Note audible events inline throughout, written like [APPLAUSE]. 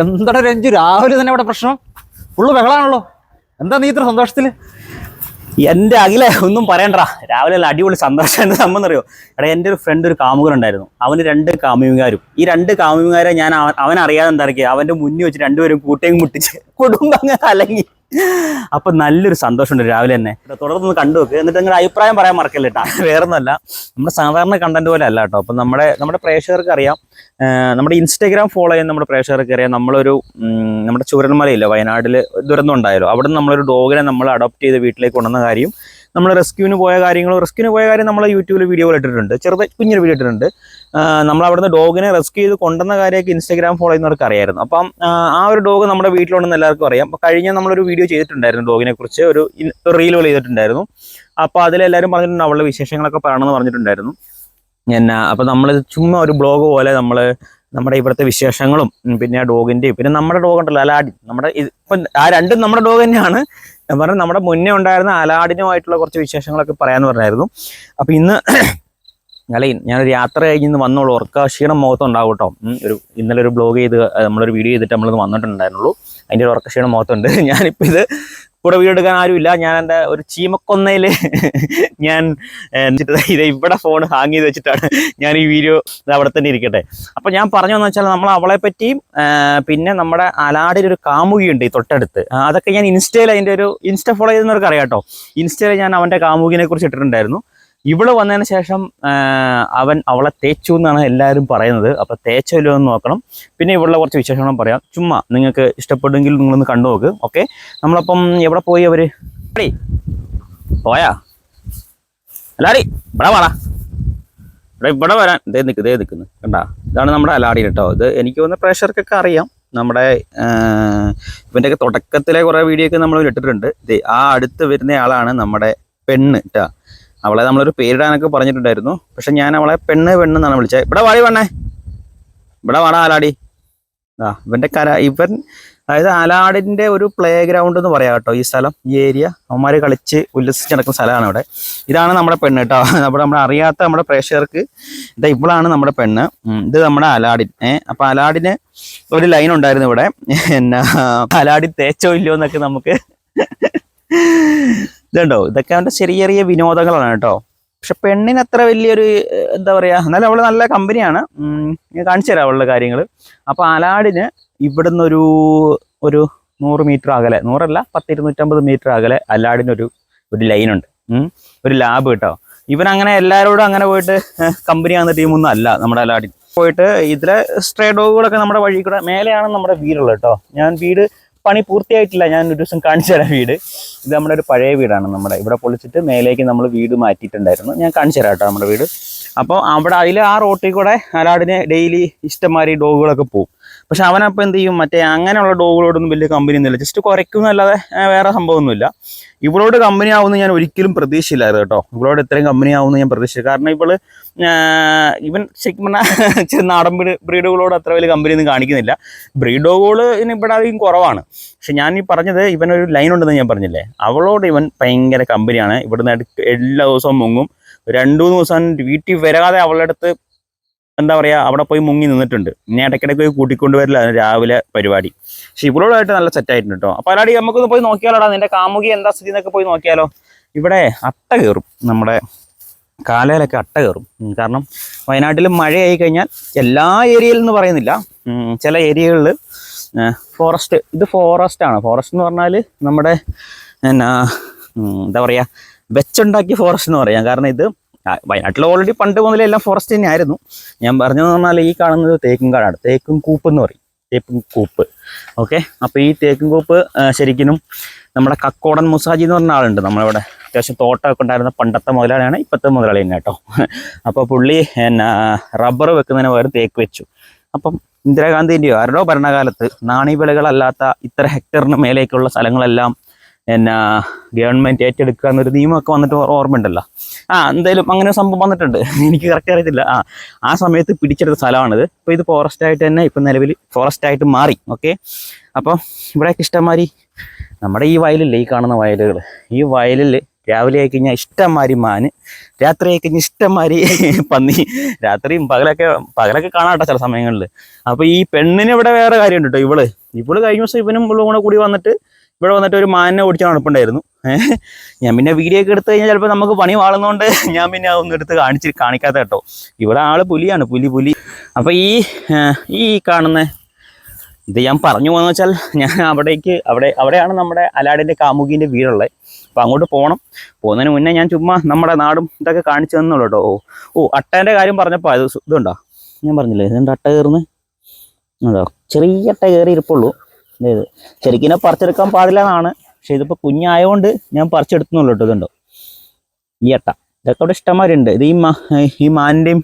എന്താടാ രഞ്ജു രാവിലെ തന്നെ ഇവിടെ പ്രശ്നം? ഫുള്ള് ബഹളാണല്ലോ. എന്താ നീ ഇത്ര സന്തോഷത്തിൽ? എന്റെ അഖില ഒന്നും പറയണ്ട രാവിലെ നല്ല അടിപൊളി സന്തോഷം എന്റെ സംഭവം അറിയോ? എടാ എന്റെ ഒരു ഫ്രണ്ട് ഒരു കാമുകൻ ഉണ്ടായിരുന്നു. അവന് രണ്ട് കാമുകാരും ഈ രണ്ട് കാമുകാരെ ഞാൻ അവൻ അറിയാതെ എന്താ അവന്റെ മുന്നിൽ വെച്ച് രണ്ടുപേരും കൂട്ടയും മുട്ടിച്ച് കുടുംബം അങ്ങ് കലങ്ങി. അപ്പൊ നല്ലൊരു സന്തോഷമുണ്ട് രാവിലെ തന്നെ. തുടർന്ന് കണ്ടു വെക്കുക എന്നിട്ട് നിങ്ങളുടെ അഭിപ്രായം പറയാൻ മറക്കല്ല കേട്ടോ [LAUGHS] വേറെ ഒന്നല്ല നമ്മുടെ സാധാരണ കണ്ടന്റ് പോലെ അല്ല കേട്ടോ അപ്പൊ നമ്മുടെ നമ്മുടെ പ്രേക്ഷകർക്ക് അറിയാം. നമ്മുടെ ഇൻസ്റ്റാഗ്രാം ഫോളോ ചെയ്യുന്ന നമ്മുടെ പ്രേക്ഷകർക്ക് അറിയാം. നമ്മളൊരു നമ്മുടെ ചൂരന്മലയില്ല വയനാട്ടിൽ ദുരന്തം ഉണ്ടായല്ലോ. അവിടെ നമ്മളൊരു ഡോഗിനെ നമ്മൾ അഡോപ്റ്റ് ചെയ്ത് വീട്ടിലേക്ക് കൊണ്ടുവന്ന കാര്യം നമ്മൾ റെസ്ക്യൂവിന് പോയ കാര്യങ്ങളും റെസ്ക്യൂവിന് പോയ കാര്യം നമ്മൾ യൂട്യൂബിൽ വീഡിയോ ഇട്ടിട്ടുണ്ട്. ചെറുതായി കുഞ്ഞൊരു വീഡിയോ ഇട്ടിട്ടുണ്ട്. നമ്മൾ അവിടുന്ന് ഡോഗിനെ റെസ്ക്യൂ ചെയ്ത് കൊണ്ടുവന്ന കാര്യമൊക്കെ ഇൻസ്റ്റാഗ്രാം ഫോളോ ചെയ്യുന്നവർക്ക് അറിയായിരുന്നു. അപ്പം ആ ഒരു ഡോഗ് നമ്മുടെ വീട്ടിലുണ്ടെന്ന് എല്ലാവർക്കും അറിയാം. അപ്പം കഴിഞ്ഞ നമ്മളൊരു വീഡിയോ ചെയ്തിട്ടുണ്ടായിരുന്നു ഡോഗിനെ കുറിച്ച്. ഒരു പോലെ ചെയ്തിട്ടുണ്ടായിരുന്നു. അപ്പോൾ അതിലെല്ലാവരും പറഞ്ഞിട്ടുണ്ട് അവളുടെ വിശേഷങ്ങളൊക്കെ പറയണമെന്ന് പറഞ്ഞിട്ടുണ്ടായിരുന്നു. എന്നാ അപ്പം നമ്മൾ ചുമ്മാ ഒരു ബ്ലോഗ് പോലെ നമ്മൾ നമ്മുടെ ഇവിടുത്തെ വിശേഷങ്ങളും പിന്നെ ആ ഡോഗിന്റെയും പിന്നെ നമ്മുടെ ഡോഗ് ഉണ്ടല്ലോ അലാഡിൻ നമ്മുടെ ഇപ്പം ആ രണ്ടും നമ്മുടെ ഡോഗ് തന്നെയാണ്. ഞാൻ പറഞ്ഞ നമ്മുടെ മുന്നേ ഉണ്ടായിരുന്ന അലാഡിനുമായിട്ടുള്ള കുറച്ച് വിശേഷങ്ങളൊക്കെ പറയാമെന്ന് പറഞ്ഞായിരുന്നു. അപ്പം ഇന്ന് അല്ല ഞാനൊരു യാത്ര കഴിഞ്ഞ് വന്നോളൂ. ഉറക്ക ക്ഷീണം മുഖത്ത് ഉണ്ടാവും കേട്ടോ ഒരു ഇന്നലെ ഒരു ബ്ലോഗ് ചെയ്ത് നമ്മളൊരു വീഡിയോ ചെയ്തിട്ട് നമ്മളിത് വന്നിട്ടുണ്ടായിരുന്നുള്ളൂ. അതിന്റെ ഒരു ഉറക്ക ക്ഷീണം മുഖത്തുണ്ട്. [LAUGHS] ഞാനിപ്പോൾ ഇത് കൂടെ വീഡിയോ എടുക്കാൻ ആരുമില്ല. [LAUGHS] ഞാൻ എന്റെ ഒരു ചീമക്കൊന്നയിൽ ഞാൻ ഇത് ഇവിടെ ഫോൺ ഹാങ് ചെയ്ത് വെച്ചിട്ടാണ് ഞാൻ ഈ വീഡിയോ അവിടെ തന്നെ ഇരിക്കട്ടെ. അപ്പോൾ ഞാൻ പറഞ്ഞതെന്ന് വെച്ചാൽ നമ്മൾ അവളെ പറ്റിയും പിന്നെ നമ്മുടെ അലാടിൽ ഒരു കാമുകിയുണ്ട് ഈ തൊട്ടടുത്ത്. അതൊക്കെ ഞാൻ ഇൻസ്റ്റയിൽ അതിന്റെ ഒരു ഇൻസ്റ്റ ഫോളോ ചെയ്യുന്നവർക്ക് അറിയാം കേട്ടോ. ഇൻസ്റ്റയിൽ ഞാൻ അവന്റെ കാമുകിനെ കുറിച്ച് ഇട്ടിട്ടുണ്ടായിരുന്നു. ഇവൾ വന്നതിന് ശേഷം അവൻ അവളെ തേച്ചു എന്നാണ് എല്ലാവരും പറയുന്നത്. അപ്പം തേച്ചല്ലോ എന്ന് നോക്കണം. പിന്നെ ഇവളുടെ കുറച്ച് വിശേഷങ്ങളും പറയാം. ചുമ്മാ നിങ്ങൾക്ക് ഇഷ്ടപ്പെടുമെങ്കിൽ നിങ്ങളൊന്ന് കണ്ടു നോക്ക്. ഓക്കെ? നമ്മളപ്പം എവിടെ പോയി അവർ? അടി. പോയാ? അല്ലാടി ഇവിടെ വാടാ. ഇവിടെ ഇവിടെ വരാൻ. ഇതേ നിൽക്ക് ഇതേ നിൽക്കുന്നു കണ്ടാ? ഇതാണ് നമ്മുടെ അലാടി കേട്ടോ ഇത് എനിക്ക് തോന്നുന്ന പ്രേഷർക്കൊക്കെ അറിയാം. നമ്മുടെ ഇവന്റെയൊക്കെ തുടക്കത്തിലെ കുറേ വീഡിയോ ഒക്കെ നമ്മൾ ഇട്ടിട്ടുണ്ട്. ആ അടുത്ത് വരുന്ന ആളാണ് നമ്മുടെ പെണ്ണ് കേട്ടോ അവളെ നമ്മളൊരു പേരിടാനൊക്കെ പറഞ്ഞിട്ടുണ്ടായിരുന്നു. പക്ഷെ ഞാൻ അവളെ പെണ്ണ് പെണ്ണ് എന്നാണ് വിളിച്ചത്. ഇവിടെ വാടി വേണേ ഇവിടെ വാടാ ആലാടി. ആ ഇവന്റെ കര ഇവൻ അതായത് ആലാടിന്റെ ഒരു പ്ലേ ഗ്രൗണ്ട് എന്ന് പറയാം കേട്ടോ ഈ സ്ഥലം ഈ ഏരിയ അവന്മാര് കളിച്ച് ഉല്ലസിച്ച് നടക്കുന്ന സ്ഥലമാണ് ഇവിടെ. ഇതാണ് നമ്മുടെ പെണ്ണ് കേട്ടോ. നമ്മുടെ നമ്മൾ അറിയാത്ത നമ്മുടെ പ്രേക്ഷകർക്ക് ഇതാ ഇവളാണ് നമ്മുടെ പെണ്ണ്. ഇത് നമ്മുടെ അലാഡിൻ ഏഹ് അപ്പൊ അലാഡിന് ഒരു ലൈൻ ഉണ്ടായിരുന്നു ഇവിടെ. എന്നാ അലാഡിൻ തേച്ചോ ഇല്ലയോ എന്നൊക്കെ നമുക്ക് ഇതുണ്ടോ ഇതൊക്കെ അവന്റെ ചെറിയ ചെറിയ വിനോദങ്ങളാണ് കേട്ടോ. പക്ഷെ പെണ്ണിന് അത്ര വലിയൊരു എന്താ പറയാ എന്നാലും അവൾ നല്ല കമ്പനിയാണ്. ഞാൻ കാണിച്ചു തരാം അവളുടെ കാര്യങ്ങൾ. അപ്പൊ ആലാടിന് ഇവിടുന്ന് ഒരു ഒരു നൂറ് മീറ്റർ അകലെ നൂറല്ല പത്തിരുന്നൂറ്റമ്പത് മീറ്റർ അകലെ അലാഡിനൊരു ഒരു ലൈൻ ഉണ്ട് ഒരു ലാബ് കേട്ടോ. ഇവൻ അങ്ങനെ എല്ലാവരോടും അങ്ങനെ പോയിട്ട് കമ്പനി ആകുന്ന ടീമൊന്നും അല്ല നമ്മുടെ അലാഡിൻ പോയിട്ട് ഇതിലെ സ്ട്രേ ഡോഗുകളൊക്കെ നമ്മുടെ വഴി കൂടെ മേലെയാണ് നമ്മുടെ വീടുള്ളത് കേട്ടോ. ഞാൻ വീട് പണി പൂർത്തിയായിട്ടില്ല. ഞാൻ ഒരു ദിവസം കാണിച്ചു തരാം വീട്. ഇത് നമ്മുടെ ഒരു പഴയ വീടാണ് നമ്മുടെ. ഇവിടെ പൊളിച്ചിട്ട് മേലേക്ക് നമ്മൾ വീട് മാറ്റിയിട്ടുണ്ടായിരുന്നു. ഞാൻ കാണിച്ചു തരാം കേട്ടോ നമ്മുടെ വീട്. അപ്പോൾ അവിടെ അതിൽ ആ റോട്ടിൽ കൂടെ അലാടിന് ഡെയിലി ഇഷ്ടംമാതിരി ഡോഗുകളൊക്കെ പോകും പക്ഷെ അവനപ്പോൾ എന്ത് ചെയ്യും? മറ്റേ അങ്ങനെയുള്ള ഡോഗുകളോടൊന്നും വലിയ കമ്പനി ഒന്നുമില്ല. ജസ്റ്റ് കുറയ്ക്കുന്നല്ലാതെ വേറെ സംഭവമൊന്നുമില്ല. ഇവളോട് കമ്പനി ആവുമെന്ന് ഞാൻ ഒരിക്കലും പ്രതീക്ഷയില്ലായിരുന്നു കേട്ടോ. ഇവളോട് ഇത്രയും കമ്പനി ആവുമെന്ന് ഞാൻ പ്രതീക്ഷിച്ചു കാരണം ഇവൾ ഇവൻ ശരിക്കും പറഞ്ഞാൽ [LAUGHS] നാടൻ ബ്രീഡ് ബ്രീഡുകളോട് അത്ര വലിയ കമ്പനി ഒന്നും കാണിക്കുന്നില്ല. ബ്രീഡ് ഡോഗുകൾ ഇതിന് ഇവിടെ അധികം കുറവാണ്. പക്ഷെ ഞാൻ ഈ പറഞ്ഞത് ഇവനൊരു ലൈൻ ഉണ്ടെന്ന് ഞാൻ പറഞ്ഞില്ലേ? അവളോട് ഇവൻ ഭയങ്കര കമ്പനിയാണ് ഇവിടുന്ന് എല്ലാ ദിവസവും മുങ്ങും. രണ്ടു മൂന്ന് ദിവസം വീട്ടിൽ വരാതെ അവളുടെ അടുത്ത് എന്താ പറയുക അവിടെ പോയി മുങ്ങി നിന്നിട്ടുണ്ട്. ഇനി ഇടയ്ക്കിടയ്ക്ക് പോയി കൂട്ടിക്കൊണ്ടുവരില്ല രാവിലെ പരിപാടി. പക്ഷെ ഇവളോടായിട്ട് നല്ല സെറ്റ് ആയിട്ടുണ്ട് കേട്ടോ അപ്പോൾ അല്ലാടി നമുക്കൊന്ന് പോയി നോക്കിയാലോടാ നിന്റെ കാമുകി എന്താ സ്ഥിതി എന്നൊക്കെ പോയി നോക്കിയാലോ? ഇവിടെ അട്ട കയറും. നമ്മുടെ കാലയിലൊക്കെ അട്ട കയറും. കാരണം വയനാട്ടിൽ മഴയായി കഴിഞ്ഞാൽ എല്ലാ ഏരിയയിൽ എന്ന് പറയുന്നില്ല. ചില ഏരിയകളിൽ ഫോറസ്റ്റ് ഇത് ഫോറസ്റ്റ് ആണ്. ഫോറസ്റ്റ് എന്ന് പറഞ്ഞാൽ നമ്മുടെ എന്നാ എന്താ പറയുക വെച്ചുണ്ടാക്കിയ ഫോറസ്റ്റ് എന്ന് പറയാം. കാരണം ഇത് വയനാട്ടിൽ ഓൾറെഡി പണ്ട് മുതലേ എല്ലാം ഫോറസ്റ്റ് തന്നെയായിരുന്നു. ഞാൻ പറഞ്ഞതെന്ന് പറഞ്ഞാൽ ഈ കാണുന്നത് തേക്കും കാടാണ്. തേക്കും കൂപ്പ് എന്ന് പറയും. തേക്കും കൂപ്പ്. ഓക്കെ അപ്പോൾ ഈ തേക്കും കൂപ്പ് ശരിക്കും നമ്മുടെ കക്കോടൻ മുസാജി എന്ന് പറഞ്ഞ ആളുണ്ട്. നമ്മളിവിടെ അത്യാവശ്യം തോട്ടമൊക്കെ ഉണ്ടായിരുന്ന പണ്ടത്തെ മുതലാളിയാണ് ഇപ്പോഴത്തെ മുതലാളി തന്നെ കേട്ടോ. അപ്പോൾ പുള്ളി എന്നാ റബ്ബർ വെക്കുന്നതിന് പകരം തേക്ക് വെച്ചു. അപ്പം ഇന്ദിരാഗാന്ധിന്റെയോ ആരുടെയോ ഭരണകാലത്ത് നാണയവിളകളല്ലാത്ത ഇത്ര ഹെക്ടറിന് മേലേക്കുള്ള സ്ഥലങ്ങളെല്ലാം എന്നാ ഗവൺമെന്റ് ഏറ്റെടുക്കുക എന്നൊരു നിയമമൊക്കെ വന്നിട്ട് ഓർ- ഓർമ്മയുണ്ടല്ലോ. ആ എന്തായാലും അങ്ങനെ സംഭവം വന്നിട്ടുണ്ട്. എനിക്ക് കറക്റ്റ് അറിയത്തില്ല. ആ ആ സമയത്ത് പിടിച്ചെടുത്ത സ്ഥലമാണിത്. ഇപ്പോൾ ഇത് ഫോറസ്റ്റ് ആയിട്ട് തന്നെ ഇപ്പം നിലവിൽ ഫോറസ്റ്റ് ആയിട്ട് മാറി. ഓക്കെ അപ്പോൾ ഇവിടെയൊക്കെ ഇഷ്ടംമാതിരി നമ്മുടെ ഈ വയലില്ലേ ഈ കാണുന്ന വയലുകൾ ഈ വയലിൽ രാവിലെ ആയി കഴിഞ്ഞാൽ ഇഷ്ടംമാതിരി മാന് രാത്രി ആയി കഴിഞ്ഞാൽ ഇഷ്ടംമാതിരി പന്നി രാത്രിയും പകലൊക്കെ പകലൊക്കെ കാണാട്ടോ ചില സമയങ്ങളിൽ അപ്പോൾ ഈ പെണ്ണിന് ഇവിടെ വേറെ കാര്യമുണ്ട് കേട്ടോ ഇവൾ. ഇവൾ കഴിഞ്ഞ ദിവസം ഇവനും ഇവളും കൂടെ കൂടി വന്നിട്ട് ഇവിടെ വന്നിട്ട് ഒരു മാനിനെ ഓടിച്ച് നടപ്പുണ്ടായിരുന്നു. ഞാൻ പിന്നെ വീഡിയോ ഒക്കെ എടുത്തു കഴിഞ്ഞാൽ ചിലപ്പോൾ നമുക്ക് പണി വാളുന്നതുകൊണ്ട് ഞാൻ പിന്നെ അതൊന്നും എടുത്ത് കാണിച്ച് കാണിക്കാത്ത കേട്ടോ. ഇവിടെ ആൾ പുലിയാണ് പുലി പുലി. അപ്പൊ ഈ ഈ കാണുന്ന ഇത് ഞാൻ പറഞ്ഞു പോകുന്ന വെച്ചാൽ ഞാൻ അവിടേക്ക് അവിടെ അവിടെയാണ് നമ്മുടെ അലാഡിന്റെ കാമുകിന്റെ വീടുള്ളത്. അപ്പൊ അങ്ങോട്ട് പോകണം പോകുന്നതിന് മുന്നേ ഞാൻ ചുമ്മാ നമ്മുടെ നാടും ഇതൊക്കെ കാണിച്ചു തന്നുള്ളൂ കേട്ടോ. ഓ ഓ അട്ടേന്റെ കാര്യം പറഞ്ഞപ്പോൾ അത് ഇതുണ്ടോ? ഞാൻ പറഞ്ഞില്ലേ ഇതുണ്ട് അട്ട കയറുന്നത് അതോ ചെറിയ അട്ട കയറി ഇരിപ്പുള്ളൂ അതായത് ശരിക്കും പറിച്ചെടുക്കാൻ പാടില്ല എന്നാണ്. പക്ഷെ ഇതിപ്പോൾ കുഞ്ഞായതുകൊണ്ട് ഞാൻ പറിച്ചെടുത്തുന്നുള്ളൂ കേട്ടോ ഇതുണ്ടോ? ഈ അട്ട. ഇതൊക്കെ ഇവിടെ ഇഷ്ടംമാതിരി ഉണ്ട് ഇത് ഈ മാ ഈ മാനിന്റെയും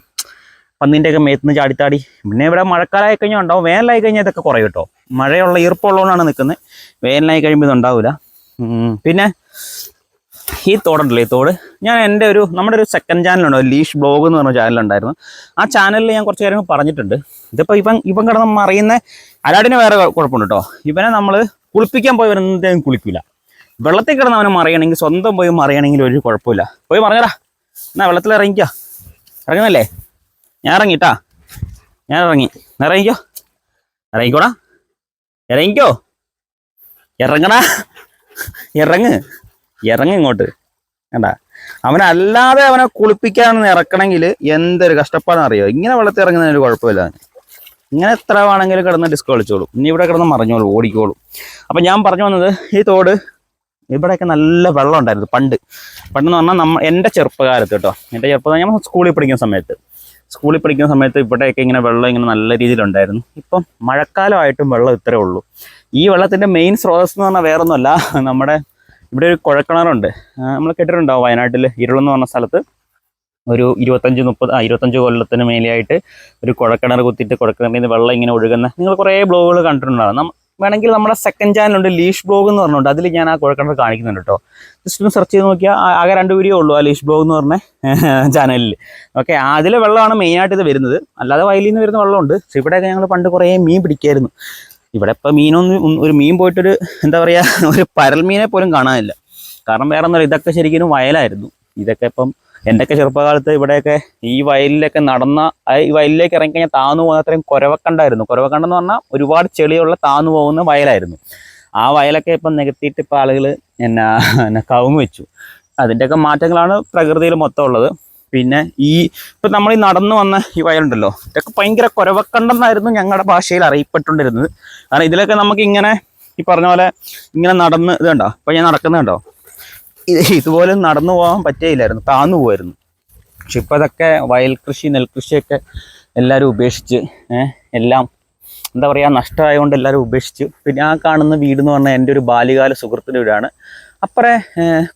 പന്നിന്റെ ഒക്കെ മേത്തുനിന്ന് ചാടിത്താടി പിന്നെ ഇവിടെ മഴക്കാലമായി കഴിഞ്ഞാൽ ഉണ്ടാവും. വേനലായി കഴിഞ്ഞാൽ ഇതൊക്കെ കുറയും കേട്ടോ. മഴയുള്ള ഈർപ്പമുള്ളതുകൊണ്ടാണ് നിൽക്കുന്നത് വേനലായി കഴിയുമ്പോൾ ഇതുണ്ടാവില്ല പിന്നെ ഈ തോടുണ്ടല്ലോ ഈ തോട്. ഞാൻ എന്റെ ഒരു നമ്മുടെ ഒരു സെക്കൻഡ് ചാനലുണ്ടോ ലീഷ് ബ്ലോഗ് എന്ന് പറഞ്ഞ ചാനലുണ്ടായിരുന്നു ആ ചാനലിൽ ഞാൻ കുറച്ച് കാര്യങ്ങൾ പറഞ്ഞിട്ടുണ്ട്. ഇതിപ്പോൾ ഇവൻ ഇവൻ കിടന്ന് മറിയുന്ന അലാടിന് വേറെ കുഴ- കുഴപ്പമുണ്ട് കേട്ടോ ഇവനെ നമ്മൾ കുളിപ്പിക്കാൻ പോയി വരുന്നതും കുളിക്കില്ല വെള്ളത്തിൽ കിടന്ന് അവനെ മറിയണമെങ്കിൽ സ്വന്തം പോയി മറിയണമെങ്കിൽ ഒരു കുഴപ്പമില്ല. പോയി മറിഞ്ഞടാ എന്നാ വെള്ളത്തിൽ ഇറങ്ങിക്കോ. ഇറങ്ങുന്നല്ലേ? ഞാൻ ഇറങ്ങിട്ടാ. ഞാൻ ഇറങ്ങി. ഇറങ്ങിക്കോ. ഇറങ്ങിക്കോടാ. ഇറങ്ങിക്കോ. ഇറങ്ങടാ. ഇറങ്ങ്. ഇറങ്ങ് ഇങ്ങോട്ട്. കണ്ടാ? അവനല്ലാതെ അവനെ കുളിപ്പിക്കാന്ന് ഇറക്കണമെങ്കിൽ എന്തൊരു കഷ്ടപ്പാടെന്ന് അറിയോ? ഇങ്ങനെ വെള്ളത്തിൽ ഇറങ്ങുന്നതിന് ഒരു കുഴപ്പമില്ല ഇങ്ങനെ എത്ര വേണമെങ്കിലും കിടന്ന് ഡിസ്കോ കളിച്ചോളും. ഇനി ഇവിടെ കിടന്ന് മറിഞ്ഞോളൂ ഓടിക്കോളൂ. അപ്പം ഞാൻ പറഞ്ഞു വന്നത് ഈ തോട് ഇവിടെയൊക്കെ നല്ല വെള്ളം ഉണ്ടായിരുന്നു പണ്ട്. പണ്ടെന്ന് പറഞ്ഞാൽ നമ്മ എന്റെ ചെറുപ്പകാലത്ത് കേട്ടോ. എന്റെ ചെറുപ്പം ഞാൻ സ്കൂളിൽ പഠിക്കുന്ന സമയത്ത്. സ്കൂളിൽ പഠിക്കുന്ന സമയത്ത് ഇവിടെയൊക്കെ ഇങ്ങനെ വെള്ളം ഇങ്ങനെ നല്ല രീതിയിലുണ്ടായിരുന്നു ഇപ്പം മഴക്കാലമായിട്ടും വെള്ളം ഇത്രേ ഉള്ളൂ. ഈ വെള്ളത്തിന്റെ മെയിൻ സ്രോതസ് എന്ന് പറഞ്ഞാൽ വേറൊന്നുമല്ല നമ്മുടെ ഇവിടെ ഒരു കുഴക്കിണറുണ്ട് നമ്മൾ കേട്ടിട്ടുണ്ടാവും വയനാട്ടിൽ ഇരുളെന്ന് പറഞ്ഞ സ്ഥലത്ത് ഒരു ഇരുപത്തഞ്ച് മുപ്പത് ആ ഇരുപത്തഞ്ച് കൊല്ലത്തിന് മേലെയായിട്ട് ഒരു കുഴക്കിണർ കുത്തിയിട്ട് കുഴക്കിണറിൽ നിന്ന് വെള്ളം ഇങ്ങനെ ഒഴുകുന്ന നിങ്ങൾ കുറേ ബ്ലോഗുകൾ കണ്ടിട്ടുണ്ടാവും. വേണമെങ്കിൽ നമ്മുടെ സെക്കൻഡ് ചാനലുണ്ട് ലീഷ് ബ്ലോഗ് എന്ന് പറഞ്ഞുകൊണ്ട് അതിൽ ഞാൻ ആ കുഴക്കിണർ കാണിക്കുന്നുണ്ട് കേട്ടോ. ജസ്റ്റ് ഒന്ന് സെർച്ച് ചെയ്ത് നോക്കിയാൽ ആകെ രണ്ട് വീഡിയോ ഉള്ളൂ ആ ലീഷ് ബ്ലോഗ് എന്ന് പറഞ്ഞ ചാനലിൽ ഓക്കെ അതിലെ വെള്ളമാണ് മെയിനായിട്ട് ഇത് വരുന്നത്. അല്ലാതെ വയലിൽ നിന്ന് വരുന്ന വെള്ളമുണ്ട്. ഇവിടെയൊക്കെ ഞങ്ങൾ പണ്ട് കുറേ മീൻ പിടിക്കായിരുന്നു. ഇവിടെ ഇപ്പം മീനൊന്നും ഒരു മീൻ പോയിട്ടൊരു എന്താ പറയുക [LAUGHS] ഒരു പരൽമീനെ പോലും കാണാനില്ല. കാരണം വേറെ എന്താ ഇതൊക്കെ ശരിക്കും വയലായിരുന്നു. ഇതൊക്കെ ഇപ്പം എന്റെയൊക്കെ ചെറുപ്പകാലത്ത് ഇവിടെയൊക്കെ ഈ വയലിലൊക്കെ നടന്ന ഈ വയലിലേക്ക് ഇറങ്ങിക്കഴിഞ്ഞാൽ താന്നു പോകുന്ന അത്രയും കുരവക്കണ്ടായിരുന്നു. കുരവക്കണ്ടെന്ന് പറഞ്ഞാൽ ഒരുപാട് ചെളിയുള്ള താന്നു പോകുന്ന വയലായിരുന്നു. ആ വയലൊക്കെ ഇപ്പം നികത്തിയിട്ട് ഇപ്പം ആളുകൾ എന്നാ എന്നാ കവുങ്ങ് വെച്ചു. അതിന്റെയൊക്കെ മാറ്റങ്ങളാണ് പ്രകൃതിയിൽ മൊത്തം ഉള്ളത്. പിന്നെ ഈ ഇപ്പം നമ്മൾ ഈ നടന്നു വന്ന ഈ വയലുണ്ടല്ലോ ഇതൊക്കെ ഭയങ്കര കുരവക്കണ്ടെന്നായിരുന്നു ഞങ്ങളുടെ ഭാഷയിൽ അറിയപ്പെട്ടുകൊണ്ടിരുന്നത്. കാരണം ഇതിലൊക്കെ നമുക്ക് ഇങ്ങനെ ഈ പറഞ്ഞ പോലെ ഇങ്ങനെ നടന്ന് ഇത് കണ്ടോ? ഇപ്പം ഞാൻ നടക്കുന്നത് കണ്ടോ? ഇത് ഇതുപോലെ നടന്നു പോകാൻ പറ്റേയില്ലായിരുന്നു താന്നു പോവായിരുന്നു. പക്ഷെ ഇപ്പം അതൊക്കെ വയൽ കൃഷി നെൽകൃഷിയൊക്കെ എല്ലാവരും ഉപേക്ഷിച്ച് എല്ലാം എന്താ പറയുക നഷ്ടമായതുകൊണ്ട് എല്ലാവരും ഉപേക്ഷിച്ചു. പിന്നെ ആ കാണുന്ന വീട് എന്ന് പറഞ്ഞാൽ എന്റെ ഒരു ബാല്യകാല സുഹൃത്തിന്റെ വീടാണ്. അപ്പറേ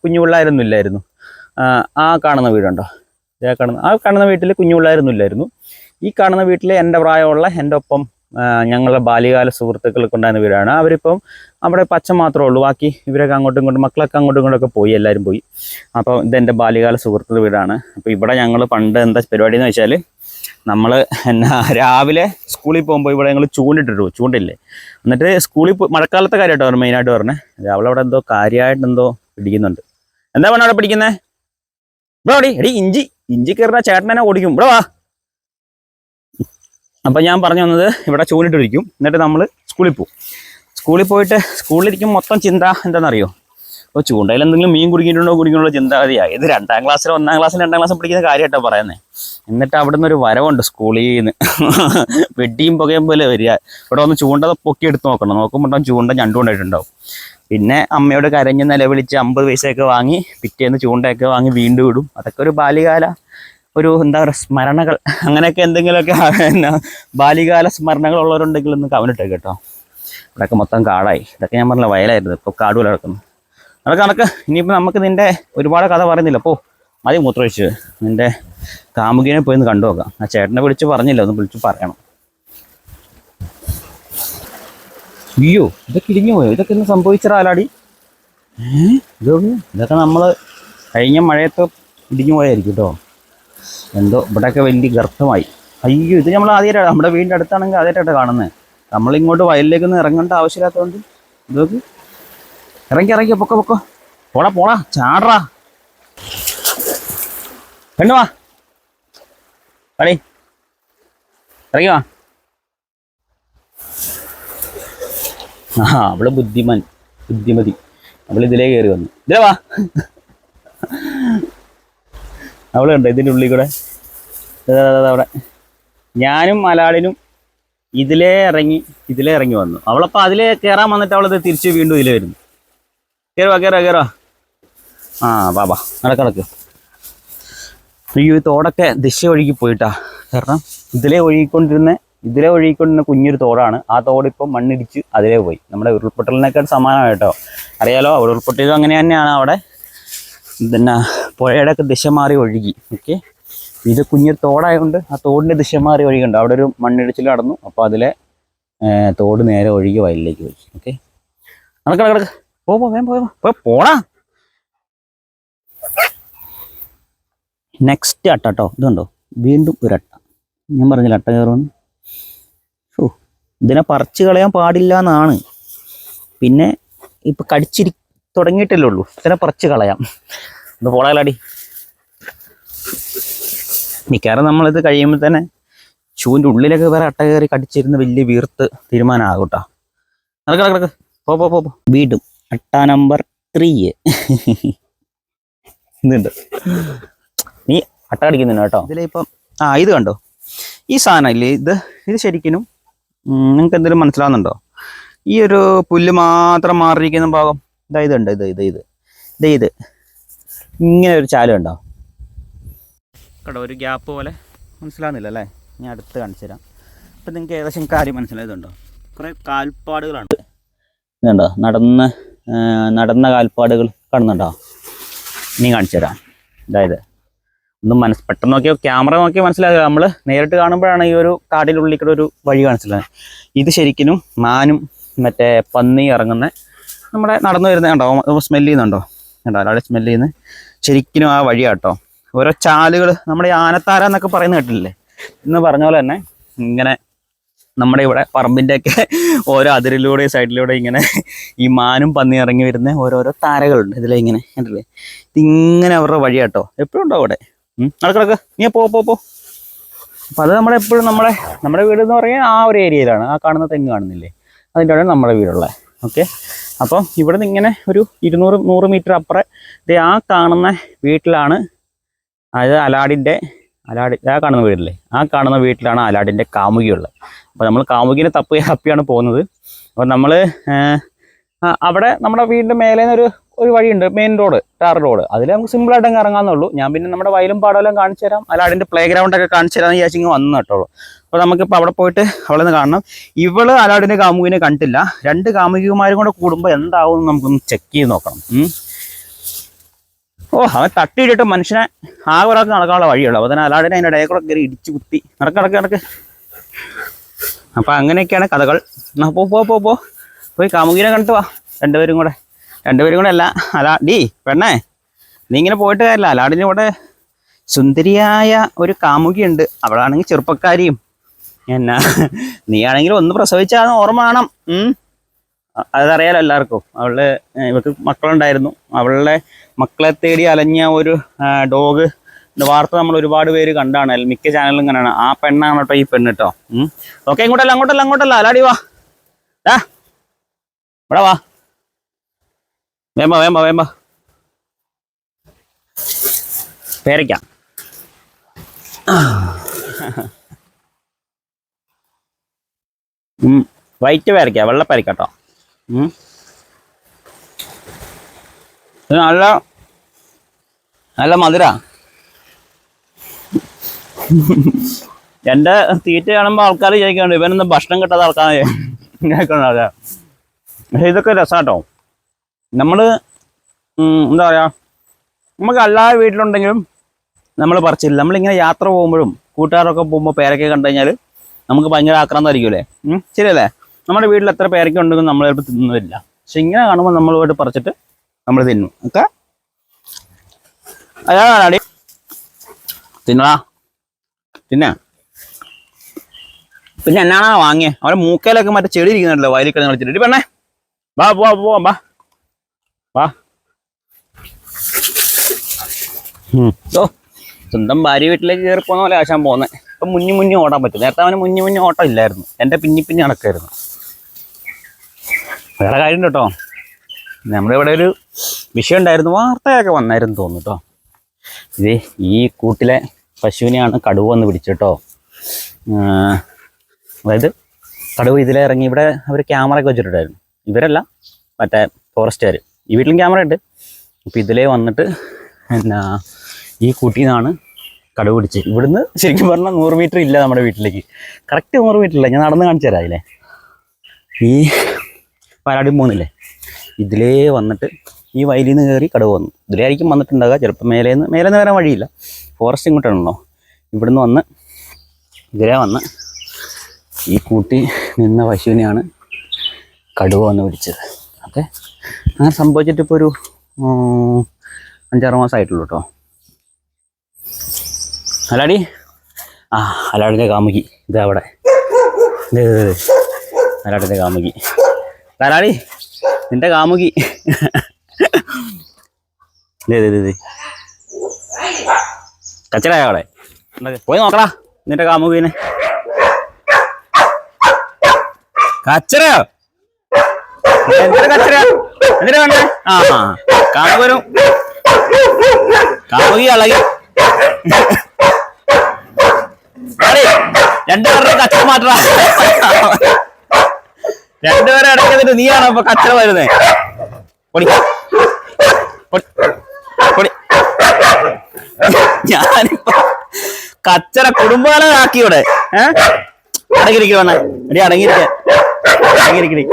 കുഞ്ഞു പിള്ളേരൊന്നും ഇല്ലായിരുന്നു. ആ, കാണുന്ന വീടുണ്ടോ? കാണുന്ന ആ കാണുന്ന വീട്ടിൽ കുഞ്ഞു പിള്ളേരൊന്നും ഇല്ലായിരുന്നു. ഈ കാണുന്ന വീട്ടിൽ എന്റെ പ്രായമുള്ള എന്റെ ഒപ്പം ഞങ്ങളുടെ ബാല്യകാല സുഹൃത്തുക്കൾക്ക് ഉണ്ടായിരുന്ന വീടാണ്. അവരിപ്പം അവിടെ പച്ച മാത്രമേ ഉള്ളൂ. ബാക്കി ഇവരൊക്കെ അങ്ങോട്ടും ഇങ്ങോട്ടും മക്കളൊക്കെ അങ്ങോട്ടും ഇങ്ങോട്ടൊക്കെ പോയി എല്ലാവരും പോയി. അപ്പോൾ ഇതെന്റെ ബാല്യകാല സുഹൃത്തുക്കളുടെ വീടാണ്. അപ്പോൾ ഇവിടെ ഞങ്ങൾ പണ്ട് എന്താ പരിപാടി എന്ന് വെച്ചാൽ നമ്മൾ എന്നാ രാവിലെ സ്കൂളിൽ പോകുമ്പോൾ ഇവിടെ ഞങ്ങൾ ചൂണ്ടിട്ടിട്ടു ചൂണ്ടില്ലേ? എന്നിട്ട് സ്കൂളിൽ പോയി മഴക്കാലത്തെ കാര്യമായിട്ടോ പറഞ്ഞു മെയിനായിട്ട് പറഞ്ഞത് രാവിലെ അവിടെ എന്തോ കാര്യമായിട്ട് എന്തോ പിടിക്കുന്നുണ്ട്. എന്താ വേണം അവിടെ പിടിക്കുന്നത് ഇവിടെ എടി ഇഞ്ചി. ഇഞ്ചി കയറുന്ന ചേട്ടനെ ഓടിക്കും. ഇവിടെ വാ. അപ്പം ഞാൻ പറഞ്ഞു വന്നത് ഇവിടെ ചൂണ്ടിട്ടിരിക്കും എന്നിട്ട് നമ്മൾ സ്കൂളിൽ പോകും സ്കൂളിൽ പോയിട്ട് സ്കൂളിലിരിക്കും മൊത്തം ചിന്ത എന്താണെന്നറിയോ? അപ്പോൾ ചൂണ്ടയിൽ എന്തെങ്കിലും മീൻ കുടുങ്ങിയിട്ടുണ്ടോ കുടുങ്ങിയുള്ള ചിന്താഗതിയാണ് ഇത് രണ്ടാം ക്ലാസ്സിലോ ഒന്നാം ക്ലാസ്സിൽ രണ്ടാം ക്ലാസ്സിൽ പഠിക്കുന്ന കാര്യമായിട്ടോ പറയുന്നത് എന്നിട്ട് അവിടെ നിന്ന് ഒരു വരവുണ്ട് സ്കൂളിൽ നിന്ന്. വെട്ടിയും പുകയും പോലെ വരിക. ഇവിടെ ഒന്ന് ചൂണ്ട പൊക്കി എടുത്ത് നോക്കണം നോക്കുമ്പോൾ ചൂണ്ട ഞണ്ടുകൊണ്ടായിട്ടുണ്ടാവും. പിന്നെ അമ്മയോട് കരഞ്ഞ് നിലവിളിച്ച് അമ്പത് പൈസയൊക്കെ വാങ്ങി പിറ്റേന്ന് ചൂണ്ടയൊക്കെ വാങ്ങി വീണ്ടും ഇടും. അതൊക്കെ ഒരു ബാല്യകാല ഒരു എന്താ പറയുക സ്മരണകൾ. അങ്ങനെയൊക്കെ എന്തെങ്കിലുമൊക്കെ [LAUGHS] എന്നാ ബാല്യകാല സ്മരണകൾ ഉള്ളവരുണ്ടെങ്കിൽ ഒന്ന് കവനിട്ടേ കേട്ടോ. ഇവിടെയൊക്കെ മൊത്തം കാടായി. ഇതൊക്കെ ഞാൻ പറഞ്ഞ വയലായിരുന്നു. ഇപ്പോൾ കാട് പോലെ കിടക്കുന്നു. നടക്ക് നടക്ക് ഇനിയിപ്പോൾ നമുക്ക് നിന്റെ ഒരുപാട് കഥ പറയുന്നില്ല. അപ്പോൾ മതി മൂത്രമൊഴിച്ച്. നിന്റെ കാമുകിനെ പോയി ഒന്ന് കണ്ടു നോക്കാം. ആ ചേട്ടനെ വിളിച്ച് പറഞ്ഞില്ല ഒന്ന് വിളിച്ച് പറയണം. അയ്യോ ഇതൊക്കെ ഇടിഞ്ഞു പോയോ? ഇതൊക്കെ ഇന്ന് സംഭവിച്ചറാലാടി ഇതൊക്കെ നമ്മൾ കഴിഞ്ഞ മഴയത്ത് ഇടിഞ്ഞു പോയായിരിക്കും കേട്ടോ എന്തോ ഇവിടെയൊക്കെ വലിയ ഗർത്തമായി അയ്യോ ഇത് നമ്മൾ ആദ്യമായിട്ടാണ് നമ്മുടെ വീടിന്റെ അടുത്താണെങ്കിൽ ആദ്യമായിട്ടാണ് കാണുന്നത് നമ്മളിങ്ങോട്ട് വയലിലേക്കൊന്നും ഇറങ്ങേണ്ട ആവശ്യമില്ലാത്തതുകൊണ്ട്. ഇതൊക്കെ ഇറങ്ങി ഇറങ്ങി പൊക്കോ പൊക്കോ. പോടാ പോടാ ചാടറാ പെണ്ണുവാ കളി ഇറങ്ങി വാ. ആ അവൾ ബുദ്ധിമാൻ. ബുദ്ധിമതി. അവൾ ഇതിലേ കയറി വന്നു. ഇതിലേ വാ. അവൾ കണ്ടോ ഇതിന്റെ ഉള്ളിൽ കൂടെ? അവിടെ. ഞാനും മലയാളിനും ഇതിലേ ഇറങ്ങി ഇതിലേ ഇറങ്ങി വന്നു. അവളപ്പോൾ അതിലേ കയറാൻ വന്നിട്ട് അവളത് തിരിച്ച് വീണ്ടും ഇതിലേ വരുന്നു. കയറുവാ കയറുവാ കയറുവാ ആ ബാബാ വാ. നടക്ക് നടക്ക്. അയ്യോ ഈ തോടൊക്കെ ദിശ ഒഴുകി പോയിട്ടാ. കാരണം ഇതിലേ ഒഴുകിക്കൊണ്ടിരുന്ന ഇതിലേ ഒഴുകിക്കൊണ്ടിരുന്ന കുഞ്ഞൊരു തോടാണ്. ആ തോട് മണ്ണിടിച്ച് അതിലേ പോയി. നമ്മുടെ ഉരുൾപൊട്ടലിനേക്കാൾ സമാനമാണ് കേട്ടോ. അറിയാലോ ഉരുൾപൊട്ടലും അങ്ങനെ തന്നെയാണ്. അവിടെ പിന്നെ പുഴയുടെ ഒക്കെ ദിശ മാറി ഒഴുകി. ഓക്കെ ഇത് കുഞ്ഞൊരു തോടായതുകൊണ്ട് ആ തോടിന്റെ ദിശ മാറി ഒഴുകിയുണ്ട് അവിടെ ഒരു മണ്ണിടിച്ചിൽ നടന്നു. അപ്പോൾ അതിലെ തോട് നേരെ ഒഴുകി വയലിലേക്ക് പോയി. ഓക്കെ നടക്ക നടക്ക പോ പോ വേഗം പോ പോടാ. നെക്സ്റ്റ് അട്ട കേട്ടോ ഇതുണ്ടോ? വീണ്ടും ഒരു അട്ട ഞാൻ പറഞ്ഞില്ല അട്ട കയറുമെന്ന്? ഇതിനെ പറിച്ച് കളയാൻ പാടില്ല എന്നാണ് പിന്നെ ഇപ്പം കടിച്ചിരി തുടങ്ങിയിട്ടല്ലേ ഉള്ളൂ. ഇതിനെ പറിച്ച് കളയാം. ഒന്ന് പോളാലടി. മിക്കവാറും നമ്മളിത് കഴിയുമ്പോൾ തന്നെ ഷൂവിന്റെ ഉള്ളിലൊക്കെ വേറെ അട്ട കയറി കടിച്ചിരുന്ന് വലിയ വീർത്ത് തീരുമാനമാകും കേട്ടോ നടക്ക പോ പോ പോ വീണ്ടും അട്ട നമ്പർ ത്രീ ഇന്നുണ്ട് നീ അട്ട കടിക്കുന്നുണ്ട് കേട്ടോ? ഇതിലിപ്പം ആ ഇത് കണ്ടോ? ഈ സാധനം ഇല്ലേ ഇത് ഇത് ശരിക്കും നിങ്ങൾക്ക് എന്തെങ്കിലും മനസ്സിലാവുന്നുണ്ടോ? ഈ ഒരു പുല്ല് മാത്രം മാറിയിരിക്കുന്ന ഭാഗം ഇതാ ഇതുണ്ട് ഇത് ഇത് ഇത്. ഇത് ഇത്. ഇങ്ങനെ ഒരു ചാലം ഉണ്ടോ കേട്ടോ ഒരു ഗ്യാപ്പ് പോലെ. മനസ്സിലാവുന്നില്ല അല്ലേ? ഞാൻ അടുത്ത് കാണിച്ചു തരാം. അപ്പം നിങ്ങൾക്ക് ഏകദേശം കാര്യം മനസ്സിലായതുണ്ടോ? കുറേ കാൽപ്പാടുകളാണ്. ഇതുണ്ടോ നടന്ന നടന്ന കാൽപ്പാടുകൾ കാണുന്നുണ്ടോ? ഇനി കാണിച്ചു തരാം. അതായത് ഒന്നും മനസ്സ് പെട്ടെന്ന് നോക്കിയോ ക്യാമറ നോക്കിയാൽ മനസ്സിലാകില്ല നമ്മൾ നേരിട്ട് കാണുമ്പോഴാണ് ഈ ഒരു കാടിനുള്ളിൽ കൂടെ ഒരു വഴി കാണിച്ചില്ലേ ഇത് ശരിക്കും മാനും മറ്റേ പന്നി ഇറങ്ങുന്ന നമ്മുടെ നടന്നു വരുന്ന കണ്ടോ? സ്മെല്ല് ചെയ്യുന്നുണ്ടോ? കണ്ടോ? അവിടെ സ്മെല്ല് ചെയ്യുന്നത് ശരിക്കും ആ വഴിയാട്ടോ. ഓരോ ചാലുകൾ നമ്മുടെ ആനത്താര എന്നൊക്കെ പറയുന്ന കേട്ടില്ലേ എന്ന് പറഞ്ഞ പോലെ തന്നെ ഇങ്ങനെ നമ്മുടെ ഇവിടെ പറമ്പിന്റെയൊക്കെ ഓരോ അതിരിലൂടെ സൈഡിലൂടെ ഇങ്ങനെ ഈ മാനും പന്നി ഇറങ്ങി വരുന്ന ഓരോരോ താരകളുണ്ട്. ഇതിലെ ഇങ്ങനെ കണ്ടില്ലേ? ഇതിങ്ങനെ അവരുടെ വഴിയാട്ടോ. എപ്പോഴും ഉണ്ടോ അവിടെ. ഉം. നടക്ക് നടക്ക്. നീ പോ പോ പോ. അപ്പം അത് നമ്മുടെ എപ്പോഴും നമ്മുടെ നമ്മുടെ വീട് എന്ന് പറയുന്നത് ആ ഒരു ഏരിയയിലാണ്. ആ കാണുന്ന തെങ്ങ് കാണുന്നില്ലേ? അതിന്റെ അവിടെ നമ്മുടെ വീടുള്ളത് ഓക്കെ അപ്പം ഇവിടെ നിന്ന് ഇങ്ങനെ ഒരു ഇരുന്നൂറ് നൂറ് മീറ്റർ അപ്പുറം ഇത് ആ കാണുന്ന വീട്ടിലാണ് അതായത് അലാഡിന്റെ അലാടി ആ കാണുന്ന വീടില്ലേ? ആ കാണുന്ന വീട്ടിലാണ് അലാഡിന്റെ കാമുകിയുള്ളത്. അപ്പോൾ നമ്മൾ കാമുകിനെ തപ്പി തപ്പിയാണ് പോകുന്നത്. അപ്പോൾ നമ്മൾ അവിടെ നമ്മുടെ വീടിന്റെ മേലെ ഒരു ഒരു വഴിയുണ്ട് മെയിൻ റോഡ് ടാർ റോഡ് അതിൽ നമുക്ക് സിമ്പിളായിട്ട് അങ്ങ് ഇറങ്ങാന്നുള്ളൂ ഞാൻ പിന്നെ നമ്മുടെ വയലും പാടമെല്ലാം കാണിച്ചു തരാം. അല്ല അടിന്റെ പ്ലേ ഗ്രൗണ്ടൊക്കെ കാണിച്ചു തരാമെന്ന് വിചാരിച്ചെങ്കിൽ വന്നു കേട്ടോളൂ. അപ്പോൾ നമുക്കിപ്പോൾ അവിടെ പോയിട്ട് അവളെ കാണണം. ഇവൾ അലാടിന്റെ കാമുകിനെ കണ്ടില്ല. രണ്ട് കാമുകിമാരും കൂടെ കൂടുമ്പോൾ എന്താവും നമുക്കൊന്ന് ചെക്ക് ചെയ്ത് നോക്കണം. ഓ അവൻ തട്ടിയിട്ടിട്ട് മനുഷ്യനെ ആ ഒരാൾക്ക് നടക്കാനുള്ള വഴിയുള്ളൂ. അപ്പോൾ തന്നെ അലാടിനെ അതിന്റെ ഇടയിൽ കൂടെ കയറി ഇടിച്ച് കുത്തി. നടക്ക് നടക്ക് നടക്ക്. അപ്പം അങ്ങനെയൊക്കെയാണ് കഥകൾ. എന്നാ പോ പോ പോ. പോയി കാമുകീനെ കണ്ടിട്ട് വാ. രണ്ടുപേരും കൂടെ. രണ്ടുപേരും കൂടെ അല്ല. അലാ ഡീ പെണ്ണേ നീ ഇങ്ങനെ പോയിട്ട് കാര്യമില്ല. അലാടിന്റെ ഇവിടെ സുന്ദരിയായ ഒരു കാമുകിയുണ്ട്. അവളാണെങ്കിൽ ചെറുപ്പക്കാരിയും. എന്നാ നീ ആണെങ്കിൽ ഒന്ന് പ്രസവിച്ചാന്ന് ഓർമ്മ വേണം അതറിയാലോ എല്ലാവർക്കും. അവളുടെ ഇവർക്ക് മക്കളുണ്ടായിരുന്നു. അവളുടെ മക്കളെ തേടി അലഞ്ഞ ഒരു ഡോഗ് വാർത്ത നമ്മൾ ഒരുപാട് പേര് കണ്ടാണ്. മിക്ക ചാനലിലും ഇങ്ങനെയാണ് ആ പെണ്ണാണ് കേട്ടോ ഈ പെണ്ണ് കേട്ടോ. ഓക്കെ ഇങ്ങോട്ടല്ല അങ്ങോട്ടല്ല അങ്ങോട്ടല്ല. അലാടി വാ. ഇവിടെ വാ. വേമ്പ വേമ്പ വേമ്പ പേരയ്ക്ക. വൈറ്റ് പേരയ്ക്ക വെള്ള പേരയ്ക്ക കേട്ടോ. ഇത് നല്ല നല്ല മധുര. എന്റെ തീറ്റ കാണുമ്പോൾ ആൾക്കാർ ചോദിക്കുന്നുണ്ട് ഇവനൊന്നും ഭക്ഷണം കിട്ടാത്ത ആൾക്കാരെ. കേൾക്കണ പക്ഷെ ഇതൊക്കെ രസാട്ടോ. നമ്മൾ എന്താ പറയുക നമുക്ക് അല്ലാതെ വീട്ടിലുണ്ടെങ്കിലും നമ്മൾ പറിച്ചില്ല നമ്മളിങ്ങനെ യാത്ര പോകുമ്പോഴും കൂട്ടുകാരൊക്കെ പോകുമ്പോൾ പേരൊക്കെ കണ്ടു കഴിഞ്ഞാൽ നമുക്ക് ഭയങ്കര ആക്രാന്തമായിരിക്കുമല്ലേ? അല്ലേ ശരിയല്ലേ? നമ്മുടെ വീട്ടിൽ എത്ര പേരൊക്കെ ഉണ്ടെങ്കിലും നമ്മൾ ചിലപ്പോൾ തിന്നുന്നില്ല. പക്ഷെ ഇങ്ങനെ കാണുമ്പോൾ നമ്മൾ പോയിട്ട് പറിച്ചിട്ട് നമ്മൾ തിന്നും. ഓക്കെ? അതാണ് തിന്നടാ. പിന്നെ പിന്നെ എന്നാണോ വാങ്ങിയേ? അവരെ മൂക്കയിലൊക്കെ മറ്റേ ചെടി ഇരിക്കുന്നുണ്ടല്ലോ വയലിൽ കളിച്ചിട്ട്. പെണ്ണേ. വാ പോവാ പോവാ വാ വാ. ഓ സ്വന്തം ഭാര്യ വീട്ടിലേക്ക് കയറി പോകുന്ന പോലെ ആശാൻ പോകുന്നത് ഇപ്പം മുന്നി മുന്നി ഓടാൻ പറ്റും. നേരത്തെ അവന് മുന്നി മുന്നി ഓട്ടം ഇല്ലായിരുന്നു. എന്റെ പിന്നി പിന്നി നടക്കായിരുന്നു വേറെ കാര്യം കേട്ടോ. നമ്മുടെ ഇവിടെ ഒരു വിഷയം ഉണ്ടായിരുന്നു. വാർത്തയൊക്കെ വന്നായിരുന്നു തോന്നുന്നു കേട്ടോ. ഇത് ഈ കൂട്ടിലെ പശുവിനെയാണ് കടുവ വന്ന് പിടിച്ചിട്ടോ അതായത് കടുവ ഇതിലെ ഇറങ്ങി ഇവിടെ അവർ ക്യാമറ ഒക്കെ വെച്ചിട്ടുണ്ടായിരുന്നു. ഇവരല്ല മറ്റേ ഫോറസ്റ്റുകാർ ഈ വീട്ടിലും ക്യാമറ ഉണ്ട്. അപ്പോൾ ഇതിലേ വന്നിട്ട് എന്നാ ഈ കൂട്ടിൽ നിന്നാണ് കടവ് പിടിച്ച്. ഇവിടുന്ന് ശരിക്കും പറഞ്ഞാൽ നൂറ് മീറ്റർ ഇല്ല നമ്മുടെ വീട്ടിലേക്ക്. കറക്റ്റ് നൂറ് മീറ്റർ ഇല്ല. ഞാൻ നടന്ന് കാണിച്ചു തരാം അതിലെ. ഈ പാലാടി പോകുന്നില്ലേ ഇതിലേ വന്നിട്ട് ഈ വയലിൽ നിന്ന് കയറി കടവ് വന്നു. ഇതിലേ ആയിരിക്കും വന്നിട്ടുണ്ടാകുക ചിലപ്പോൾ മേലേന്ന് മേലേന്ന് വരാൻ വഴിയില്ല. ഫോറസ്റ്റ് ഇങ്ങോട്ടാണല്ലോ. ഇവിടുന്ന് വന്ന് ഇതിലേ വന്ന് ഈ കൂട്ടി നിന്ന പശുവിനെയാണ് കടുവ വന്ന് പിടിച്ചത്. ഓക്കെ അങ്ങനെ സംഭവിച്ചിട്ട് ഇപ്പോൾ ഒരു അഞ്ചാറ് മാസമായിട്ടുള്ളൂ കേട്ടോ അലാടി? ആ അലാടിന്റെ കാമുകി. ഇതാ അവിടെ. അലാടിന്റെ കാമുകി. അലാടി നിന്റെ കാമുകി. ദേ. അവിടെ. പോയി നോക്കടാ നിന്റെ കാമുകീനെ. കച്ചറയോ വേണ്ടേ ആ രണ്ടുപേരുടെ കച്ചറ മാറ്റാ രണ്ടുപേരെ അടയ്ക്കുന്നിട്ട് നീയാണോ ഇപ്പൊ കച്ചറ വരുന്നേ? പൊടി പൊടി. ഞാനിപ്പോ കച്ചറ കുടുംബാലാക്കി ഇവിടെ ഏഹ് അടങ്ങിയിരിക്കണേ അടങ്ങിയിരിക്ക. അടങ്ങിയിരിക്കണി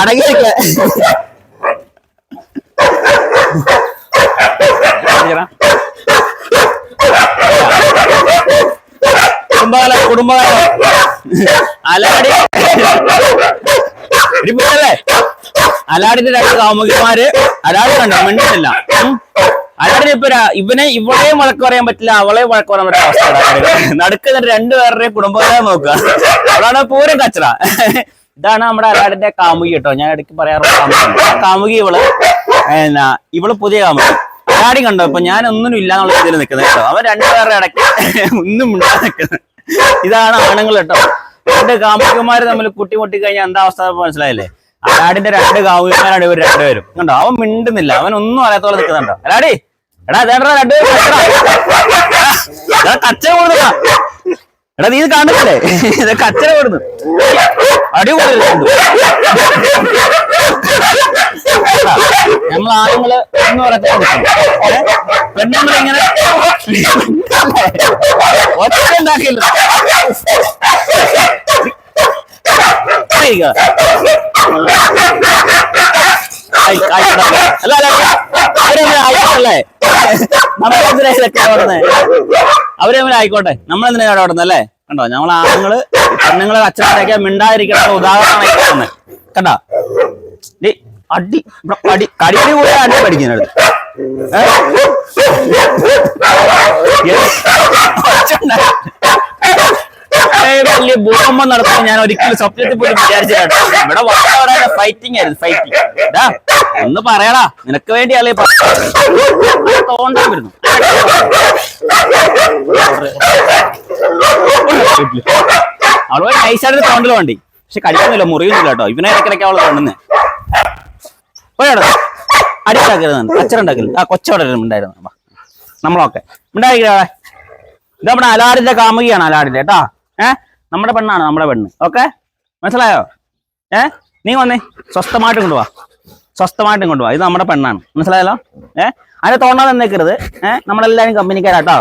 അടങ്ങിയിരിക്ക കുടുംബകാല കുടുംബകാല. അലാടി. ഇടിപ്പിച്ചല്ലേ അലാടിന്റെ രണ്ട് കാമുകിമാര് അലാടി കണ്ടോ? മിണ്ടുന്നില്ല. അലാടിന് ഇപ്പൊ ഇവനെ ഇവളെയും വഴക്ക് പറയാൻ പറ്റില്ല അവളെ വഴക്ക് പറയാൻ പറ്റില്ല അവസ്ഥ നടക്കുന്ന രണ്ടുപേരുടെയും കുടുംബക്കാരെ നോക്കുക. അതാണ് പൂരം കച്ചറ. ഇതാണ് നമ്മുടെ അലാടിന്റെ കാമുകി കേട്ടോ. ഞാൻ ഇടയ്ക്ക് പറയാറുള്ള കാമുകി. കാമുകി ഇവൾ എന്നാ ഇവൾ പുതിയ കാമുകി. അലാടി കണ്ടോ? ഇപ്പൊ ഞാൻ ഒന്നും ഇല്ല എന്നുള്ള രീതിയിൽ നിൽക്കുന്നത് കേട്ടോ. അവൻ രണ്ടുപേരുടെ ഇടയ്ക്ക് ഒന്നും ഉണ്ടാ നിൽക്കുന്നത്. ഇതാണ് ആണുങ്ങൾ കേട്ടോ. രണ്ട് കാമുകിമാര് തമ്മിൽ കുട്ടിമുട്ടി കഴിഞ്ഞാൽ എന്താ അവസ്ഥ മനസ്സിലായില്ലേ? അലാടിന്റെ രണ്ട് കാമുകിമാരാണ് ഇവർ രണ്ടുപേരും. കണ്ടോ? അവൻ മിണ്ടുന്നില്ല. അവൻ ഒന്നും അറിയാത്തോളം നിൽക്കുന്നുണ്ടോ? അലാടി എടാ അതേടാ രണ്ടുപേരും കച്ച കൊടുക്കുക എടാ നീ ഇത് കാണുന്നില്ലേ? ഇത് കച്ച കൊടുന്നു അടിപൊളി. നമ്മൾ ആണുങ്ങൾ എന്ന് പറയത്തില്ല പെണ്ണുങ്ങൾ ഇങ്ങനെ ഒറ്റ ഉണ്ടാക്കില്ല. അല്ല, ആയിക്കോട്ടെ. നമ്മളെന്തിനാ ഇതൊക്കെ ഓടുന്നത് അവർ തമ്മിൽ ആയിക്കോട്ടെ. നമ്മളെന്തിനാ ഇവിടെ ഓടുന്നത് അല്ലേ? കണ്ടോ? ഞങ്ങൾ ആണുങ്ങൾ പെണ്ണുങ്ങളെ അച്ഛനൊക്കെ മിണ്ടാതിരിക്കുന്ന ഉദാഹരണമായി കാണുന്നത് കണ്ടോ? അടി അടി കടിക്കടി കൂടെ അടി പഠിക്കുന്നത് [LAUGHS] വലിയ ഭൂകമ്പം നടത്തുമ്പോൾ ഞാൻ ഒരിക്കലും സ്വപ്നത്തിൽ പോലും വിചാരിച്ചില്ല ഇവിടെ വന്നവരാണ് ഫൈറ്റിംഗ് ആയിരുന്നു ഫൈറ്റിംഗ് ഇതാ ഒന്ന് പറയടാ നിനക്ക് വേണ്ടിയല്ലേ തോണ്ടാൻ വരുന്നു അവൾ നൈസായിട്ട് തോണ്ടൽ വേണ്ടി പക്ഷെ കടിക്കുന്നില്ല മുറിയുന്നില്ല കേട്ടോ. ഇവനെ ഇടയ്ക്കിടയ്ക്ക് അവൾ തോണ്ടുന്നേ. പോയാടോ അടി അച്ഛനുണ്ടാക്കരുത് ആ കൊച്ചവിടെ ഉണ്ടായിരുന്നു. നമ്മളൊക്കെ. ഉണ്ടായിരിക്കേ ഇത് നമ്മുടെ അലാടിന്റെ കാമുകിയാണ് അലാടിന്റെ കേട്ടാ. ഏ? നമ്മുടെ പെണ്ണാണ് നമ്മുടെ പെണ്ണ്. ഓക്കെ മനസ്സിലായോ? ഏ? നീ വന്നേ. സ്വസ്ഥമായിട്ട് കൊണ്ടുപോവാ സ്വസ്ഥമായിട്ട് കൊണ്ടുപോവാ ഇത് നമ്മുടെ പെണ്ണാണ്. മനസ്സിലായല്ലോ? ഏ? അതിനെ തോന്നാതെ നിൽക്കരുത്. ഏ? നമ്മളെല്ലാരും കമ്പനിക്കാരാട്ടോ.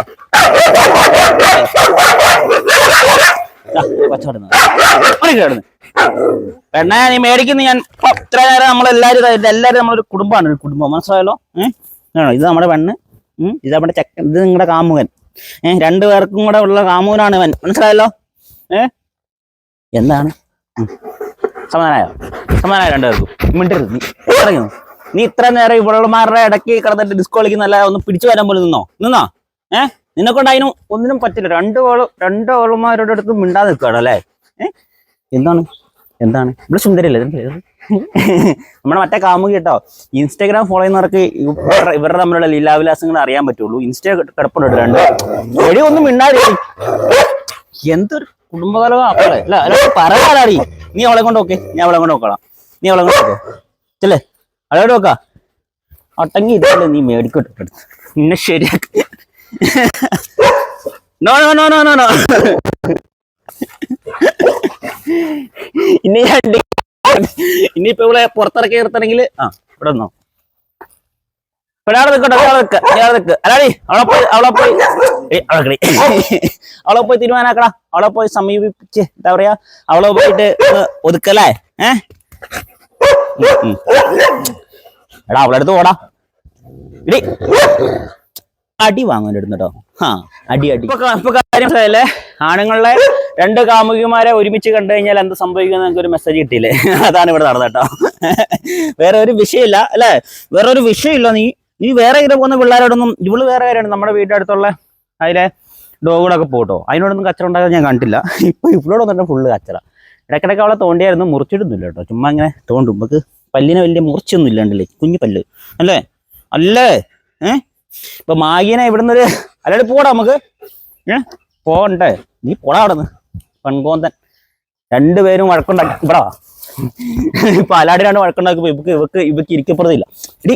പെണ്ണെ നീ മേടിക്കുന്ന ഞാൻ. ഇത്ര നേരം നമ്മളെല്ലാരും എല്ലാരും നമ്മളൊരു കുടുംബമാണ്. ഒരു കുടുംബം. മനസ്സിലായല്ലോ? ഏഹ് ഇത് നമ്മുടെ പെണ്ണ്. ഇത് നമ്മുടെ ചെക്കൻ. ഇത് നിങ്ങളുടെ കാമുകൻ. ഏഹ് രണ്ടു പേർക്കും കൂടെ ഉള്ള കാമുകനാണ് ഇവൻ. മനസ്സിലായല്ലോ? എന്താണ്? ഉം. സമാധാനായോ? സമാധാനായോ രണ്ടുപേർക്കും? മിണ്ടരുത്. നീ നീ ഇത്ര നേരം ഇവളുമാരുടെ ഇടയ്ക്ക് കിടന്നിട്ട് ഡിസ്കോ കളിക്കുന്നല്ല ഒന്ന് പിടിച്ചു വരാൻ പോലും നിന്നോ? നിന്നോ? ഏഹ് നിന്നെ കൊണ്ട് അതിനും ഒന്നിനും പറ്റില്ല. രണ്ട് ഓൾ രണ്ട് ഓളുമാരുടെ അടുത്ത് മിണ്ടാതെ നിൽക്കുകയാണ് അല്ലേ? ഏഹ് എന്താണ്? എന്താണ്? ഇവിടെ സുന്ദരിയല്ലേ? നമ്മുടെ മറ്റേ കാമുകി കേട്ടോ. ഇൻസ്റ്റാഗ്രാം ഫോളോ ചെയ്യുന്നവർക്ക് ഇവരുടെ തമ്മിലുള്ള ലീലാവിലാസങ്ങൾ അറിയാൻ പറ്റുള്ളൂ. ഇൻസ്റ്റാ കിടപ്പുണ്ട് രണ്ട്. എടി ഒന്നും മിണ്ടാടി എന്തൊരു കുടുംബകലോ അപ്പളെ. അല്ല അല്ല നീ അവളെ കൊണ്ട് നോക്കേ. നീ അവളെ കൊണ്ട് നോക്കണം നീ അവളെ കൊണ്ട് നോക്കോ. ചെല്ലേ? അവളോട് നോക്കാ. ഒട്ടങ്ങി ഇതല്ലേ നീ മേടിക്കോട്ടെ നിന്നെ ശരിയാക്കി. No no no no no no ഇനി ഞാൻ ഇനിയിപ്പോ ഇവിടെ പുറത്തിറക്കി നിർത്തണമെങ്കിൽ ആ ഇവിടെ നിന്നോ. നിൽക്കട്ടെ നിൽക്ക് നിൽക്ക്. അല്ലാടി അവളെ പോയി അവളെ പോയി. ഏയ് അവിടെ നിക്കടി. അവളെ പോയി തീരുമാനാക്കടാ. അവളെ പോയി സമീപിച്ച് എന്താ പറയാ അവളെ പോയിട്ട് ഒതുക്കല്ലേ? ഏ? ഉം, ഉം. എടാ അവളെ അടുത്ത് ഓടാ ഇടി. അടി വാങ്ങാൻ കേട്ടോ. ആ അടി അടി. ഇപ്പൊ കാര്യം അല്ലേ ആണുങ്ങളെ രണ്ട് കാമുകിമാരെ ഒരുമിച്ച് കണ്ടു കഴിഞ്ഞാൽ എന്ത് സംഭവിക്കുന്ന നിങ്ങൾക്ക് ഒരു മെസ്സേജ് കിട്ടിയില്ലേ? അതാണ് ഇവിടെ നടന്നത് കേട്ടോ. വേറെ ഒരു വിഷയമില്ല അല്ലേ? വേറെ ഒരു വിഷയമില്ല നീ. നീ വേറെ ഇങ്ങനെ പോകുന്ന പിള്ളേരോടൊന്നും ഇവൾ വേറെ കാര്യമാണ് നമ്മുടെ വീടിന്റെ അടുത്തുള്ള അതിലെ ഡോഗുകളൊക്കെ പോട്ടോ. അതിനോടൊന്നും കച്ചറ ഉണ്ടാകാൻ ഞാൻ കണ്ടില്ല. ഇപ്പൊ ഇവളോടൊന്നും തന്നെ ഫുള്ള് കച്ചറ ഇടയ്ക്കിടയ്ക്ക് അവളെ തോണ്ടിയായിരുന്നു മുറിച്ചിടുന്നില്ല കേട്ടോ. ചുമ്മാ ഇങ്ങനെ തോണ്ടും. നമുക്ക് പല്ലിനെ വലിയ മുറിച്ചൊന്നും ഇല്ലാണ്ടല്ലേ കുഞ്ഞു പല്ല്. അല്ലേ? അല്ലേ? ഏഹ് ഇപ്പൊ മാഗിനെ ഇവിടുന്ന് ഒരു അല്ലാണ്ട് പോടാ നമുക്ക്. ഏഹ് പോകണ്ടേ. നീ പോടാ അവിടെ നിന്ന് പെൺകോന്തൻ. രണ്ടുപേരും വഴക്കുണ്ടാക്കി ഇവിടാ. ഇപ്പൊ അലാടിനാണ് വഴക്കുണ്ടാക്കുമ്പോ ഇവക്ക് ഇവക്ക് ഇവക്ക് ഇരിക്കപ്പെടുന്നില്ല ഇടി.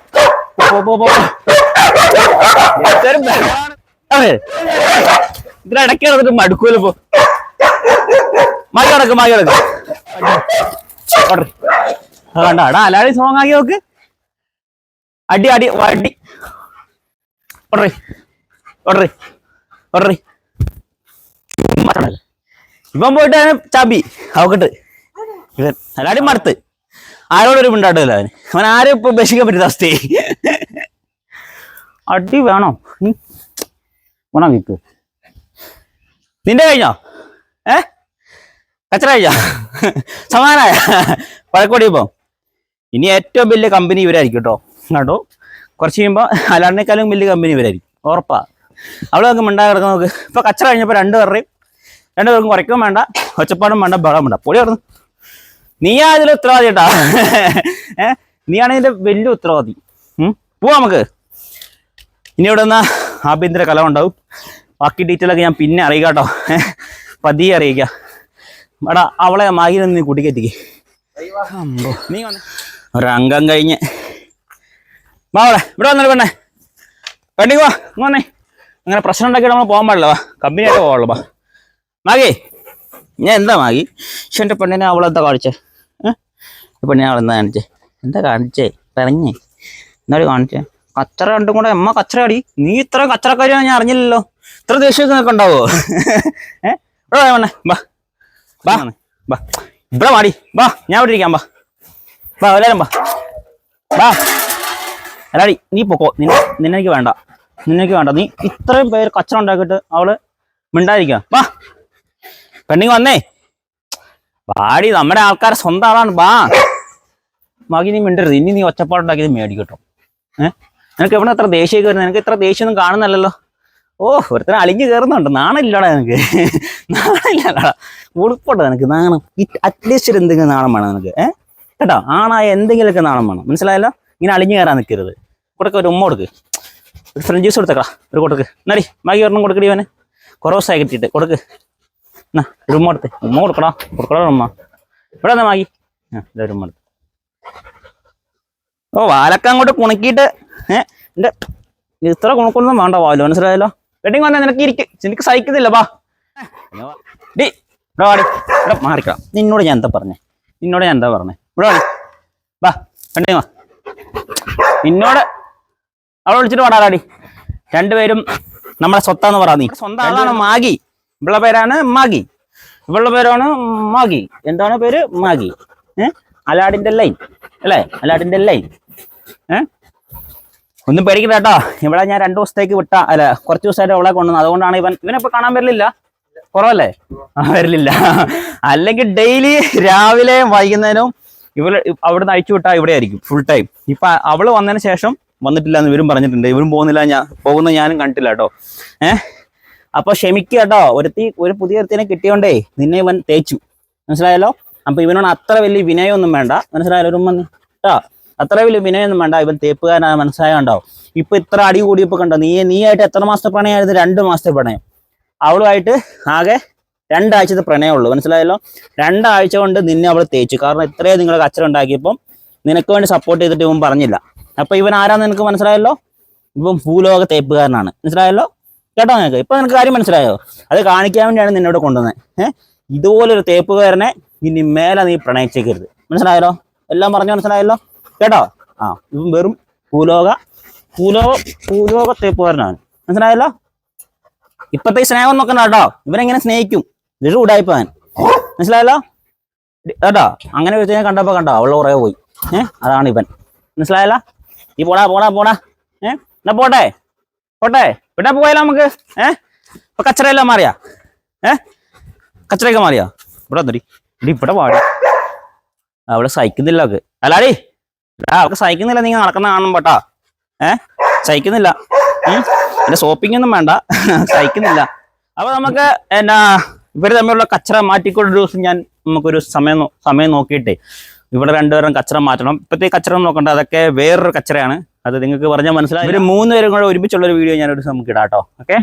ബഹളമാണ്. അതെ. നടന്നിട്ട് മടുക്കൂല പോ. മാറി കിടക്ക് മാറി കിടക്ക് കണ്ട? അലാടി സോങ് ആക്കി നോക്ക്. അടി അടി അടി ഓർഡർ ഓർഡർ ഓർഡർ ഇവൻ പോയിട്ട് ചാമ്പി അവക്കട്ട്. ഇവൻ അലാടി മടുത്ത്. ആരോടൊരു മിണ്ടാട്ടില്ല അവന്. അവൻ ആരും ഇപ്പൊ ഉപേക്ഷിക്കാൻ പറ്റുന്ന അവസ്ഥയെ അടി വേണോ. വേണോ വിക്ക് നിന്റെ കഴിഞ്ഞോ? ഏ? കച്ചറ കഴിഞ്ഞോ? സമാനായ പഴക്കോടി ഇപ്പം. ഇനി ഏറ്റവും വലിയ കമ്പനി ഇവരായിരിക്കും കേട്ടോ. കേട്ടോ കുറച്ച് കഴിയുമ്പോൾ അലാറിനേക്കാളും വലിയ കമ്പനി ഇവരായിരിക്കും. ഉറപ്പാ. അവിടെ നമുക്ക് മിണ്ടാ കിടക്കുന്ന നോക്ക്. ഇപ്പൊ കച്ചറ കഴിഞ്ഞപ്പോൾ രണ്ടുപേരുടെയും രണ്ടുപേർക്കും കുറയ്ക്കും വേണ്ട. ഒച്ചപ്പാടും വേണ്ട ബഹളം വേണ്ട. പൊടി കിടന്നു. നീയാ ഇതിൽ ഉത്തരവാദി കേട്ടാ ഏ? നീയാണ് ഇതിന്റെ വലിയ ഉത്തരവാദി. പോവാ നമുക്ക്. ഇനി ഇവിടെ നിന്ന് ആഭ്യന്തര കലം ഉണ്ടാവും. ബാക്കി ഡീറ്റെയിൽ ഒക്കെ ഞാൻ പിന്നെ അറിയിക്കാം കേട്ടോ. പതിയെ അറിയിക്കാം. എടാ അവളെ മാഗിൽ നീ കൂട്ടിക്കെത്തിക്ക് നീ വന്ന്. ഒരംഗം കഴിഞ്ഞ്. വാ അവിടെ ഇവിടെ വന്നല്ലോ പെണ്ണേ. പെണ്ണി വാ ഇങ്ങ് വന്നേ. അങ്ങനെ പ്രശ്നം ഉണ്ടാക്കിയിട്ട് നമ്മൾ പോകാൻ പാടില്ല വാ. കമ്പനിയായിട്ട് പോകാനുള്ളൂ വാ. മാഗി ഞാൻ എന്താ മാഗി? പക്ഷെ എന്റെ പെണ്ണിനെ അവളെന്താ കാണിച്ചേ? ഏഹ് പെണ്ണിനെ അവളെന്താ കാണിച്ചേ? എന്താ കാണിച്ചേ? പറഞ്ഞേ എന്നാലും കാണിച്ചേ? കച്ചറ രണ്ടും കൂടെ അമ്മ കച്ചറ അടി നീ ഇത്ര കച്ചറക്കാരിയാണ് ഞാൻ അറിഞ്ഞില്ലല്ലോ. ഇത്ര ദേഷ്യമൊക്കെ നിനക്ക് ഉണ്ടാവോ ഏഹ് വേണേ ബാ ബാ ബാ ഇവിടെ മാടി ബാ ഞാൻ ഇവിടെ ഇരിക്കാം ബാ ബാ എല്ലാരും ബാ ബാ അല്ലാടി നീ പൊക്കോ. നിന്നെ നിന്നെനിക്ക് വേണ്ട. നിന്നെനിക്ക് വേണ്ട. നീ ഇത്രയും പേര് കച്ചറ ഉണ്ടാക്കിയിട്ട് അവൾ മിണ്ടായിരിക്കാം വാ. പെണ്ണിങ് വന്നേ. വാടി നമ്മുടെ ആൾക്കാരെ സ്വന്തം ആളാണ്. വാ. ബാക്കി നീ മിണ്ടരുത്. ഇനി നീ ഒച്ചപ്പാടുണ്ടാക്കിയത് മേടിക്കട്ടോ ഏഹ് നിനക്ക് എവിടെ എത്ര ദേഷ്യമൊക്കെ വരുന്നത്? നിനക്ക് ഇത്ര ദേഷ്യമൊന്നും കാണുന്നല്ലോ ഓ ഒരുത്തരം അളിഞ്ഞു കയറുന്നുണ്ട് നാണമില്ലടാ നിനക്ക്. [LAUGHS] നാണമില്ലടാ. ഉളുപ്പുണ്ടോ നിനക്ക്. നാണം. അറ്റ്ലീസ്റ്റ് ഒരു എന്തെങ്കിലും നാണം വേണം നിനക്ക്. ഏഹ് കേട്ടോ? ആണായ എന്തെങ്കിലുമൊക്കെ നാണം വേണം. മനസ്സിലായല്ലോ? ഇങ്ങനെ അളിഞ്ഞു കയറാൻ നിൽക്കരുത് കൊടുക്ക ഒരു ഉമ്മ കൊടുക്ക്. ഒരു ഫ്രഞ്ച് ജ്യൂസ് കൊടുത്തക്കാ ഒരു കൊടുക്ക് എന്നാടി മാഗി ഒരെണ്ണം കൊടുക്കടി അവന് കുറവ് ദിവസമായി കിട്ടിയിട്ട്. കൊടുക്ക്. എന്നാ ഒരു ഉമ്മ കൊടുത്ത്. ഉമ്മ കൊടുക്കടാ. കൊടുക്കടാ ഉമ്മ. ഇവിടെ എന്നാ മാഗി ആ ഒരു ഉമ്മ എടുത്ത്. ഓ വാലക്ക അങ്ങോട്ട് കുണക്കിയിട്ട് ഏഹ് എന്റെ ഇത്ര കുണക്കൊന്നും വേണ്ട വാലു മനസ്സിലായല്ലോ? വെഡിങ് വന്നാ നിനക്ക് ഇരിക്കും. നിനക്ക് സഹിക്കുന്നില്ല വാ. ഡി ഇവിടെ വാടി ഇവിടെ മാറിക്കാം നിന്നോട് ഞാൻ എന്താ പറഞ്ഞേ? നിന്നോട് ഞാൻ എന്താ പറഞ്ഞേ? ഇവിടെ വാടി വാ വെഡിങ് വാ. നിന്നോട് അവളെ വിളിച്ചിട്ട് പാടാടി രണ്ടുപേരും നമ്മളെ സ്വത്താന്ന് പറ നീ. സ്വന്തം ആളാണ്. മാഗി. ഇവളുടെ പേരാണ് മാഗി. ഇവളുടെ പേരാണ് മാഗി. എന്താണ് പേര്? മാഗി. ഏഹ് അലാഡിന്റെ ലൈൻ. അല്ലേ? അലാഡിന്റെ ലൈൻ. ഏ? ഒന്നും പേടിക്കണ്ട കേട്ടോ. ഇവിടെ ഞാൻ രണ്ടു ദിവസത്തേക്ക് വിട്ട. അല്ല കുറച്ച് ദിവസമായിട്ട് അവളെ കൊണ്ടുവന്നു. അതുകൊണ്ടാണ് ഇവൻ ഇവനിപ്പോ കാണാൻ വരില്ല കുറവല്ലേ? ആ വരില്ല അല്ലെങ്കിൽ ഡെയിലി രാവിലെ വൈകുന്നേരവും ഇവർ അവിടെ അയച്ചു വിട്ടാൽ ഇവിടെ ആയിരിക്കും ഫുൾ ടൈം ഇപ്പൊ അവൾ വന്നതിന് ശേഷം വന്നിട്ടില്ല എന്ന് ഇവരും പറഞ്ഞിട്ടുണ്ട്. ഇവരും പോകുന്നില്ല ഞാൻ പോകുന്ന ഞാനും കണ്ടില്ല കേട്ടോ. ഏഹ് അപ്പൊ ക്ഷമിക്കുക കേട്ടോ. ഒരുത്തി ഒരു പുതിയ ഒരുത്തിനെ കിട്ടിയോണ്ടേ നിന്നെ ഇവൻ തേച്ചു. മനസ്സിലായല്ലോ? അപ്പൊ ഇവനോട് അത്ര വലിയ വിനയമൊന്നും വേണ്ട. മനസ്സിലായാലോ ഒരു കേട്ടോ അത്ര വലിയ വിനയൊന്നും വേണ്ട. ഇവൻ തേപ്പുകാരനാണ് മനസ്സിലായണ്ടോ ഇപ്പൊ ഇത്ര അടി കൂടിയപ്പോ കണ്ടോ? നീ നീ ആയിട്ട് എത്ര മാസത്തെ പ്രണയമായിരുന്നു രണ്ട് മാസത്തെ പ്രണയം. അവളുമായിട്ട് ആകെ രണ്ടാഴ്ചത്തെ പ്രണയമുള്ളൂ മനസ്സിലായല്ലോ? രണ്ടാഴ്ച കൊണ്ട് നിന്നെ അവൾ തേച്ചു. കാരണം ഇത്രയും നിങ്ങൾ കച്ചറ ഉണ്ടാക്കിയപ്പം നിനക്ക് വേണ്ടി സപ്പോർട്ട് ചെയ്തിട്ട് ഇവൻ പറഞ്ഞില്ല. അപ്പൊ ഇവൻ ആരാന്ന് നിനക്ക് മനസ്സിലായല്ലോ? ഇവൻ ഭൂലോക തേപ്പുകാരനാണ്. മനസ്സിലായല്ലോ? കേട്ടോ നിനക്ക്? ഇപ്പൊ നിനക്ക് കാര്യം മനസ്സിലായോ? അത് കാണിക്കാൻ വേണ്ടിയാണ് നിന്നോട് കൊണ്ടുവന്നത് ഏഹ് ഇതുപോലൊരു തേപ്പുകാരനെ ഇനി മേലെ നീ പ്രണയിച്ചേക്കരുത്. മനസ്സിലായല്ലോ? എല്ലാം പറഞ്ഞു മനസ്സിലായല്ലോ? കേട്ടോ? ആ ഇവൻ വെറും ഭൂലോക ഭൂലോക ഭൂലോക തേപ്പുകാരനാണ്. മനസ്സിലായല്ലോ? ഇപ്പത്തെ സ്നേഹം നോക്കണ്ട കേട്ടോ. ഇവനെങ്ങനെ സ്നേഹിക്കും? ഇതൊരു ഉടായിപ്പാൻ മനസ്സിലായല്ലോ? കേട്ടോ? അങ്ങനെ വെച്ച് കണ്ടപ്പോ കണ്ടോ? അവളെ കുറേ പോയി. ഏഹ് അതാണ് ഇവൻ. മനസ്സിലായല്ലോ? ഈ പോടാ പോടാ പോടാ. ഏഹ് എന്നാ പോട്ടെ? പോട്ടെ? പിന്നെ പോയാലോ നമുക്ക്. ഏഹ് ഇപ്പൊ കച്ചറയെല്ലാം മാറിയാ? ഏഹ് കച്ചറയൊക്കെ മാറിയാ? ഇവിടെ എന്തൊടി ഇവിടെ പാടി അവിടെ സഹിക്കുന്നില്ല അവക്ക് അല്ലാടി എടാ, അവൾക്ക് സഹിക്കുന്നില്ല. നീ നടക്കുന്ന കാണണം കേട്ടാ. ഏഹ് സഹിക്കുന്നില്ല. എന്റെ സോപ്പിംഗ് ഒന്നും വേണ്ട. സഹിക്കുന്നില്ല. അപ്പൊ നമുക്ക് എന്നാ ഇവർ തമ്മിലുള്ള കച്ചറ ഒരു ദിവസം ഞാൻ നമുക്കൊരു സമയം സമയം നോക്കിയിട്ടേ ഇവിടെ രണ്ടുപേരും കച്ചറ മാറ്റണം. ഇപ്പോഴത്തെ കച്ചറ നോക്കണ്ട. അതൊക്കെ വേറൊരു കച്ചറയാണ്. അത് നിങ്ങൾക്ക് പറഞ്ഞാൽ മനസ്സിലായി ഒരു മൂന്ന് പേരും കൂടെ ഒരുമിച്ചുള്ള ഒരു വീഡിയോ ദിവസം നമുക്ക് ഇടാം കേട്ടോ. ഓക്കെ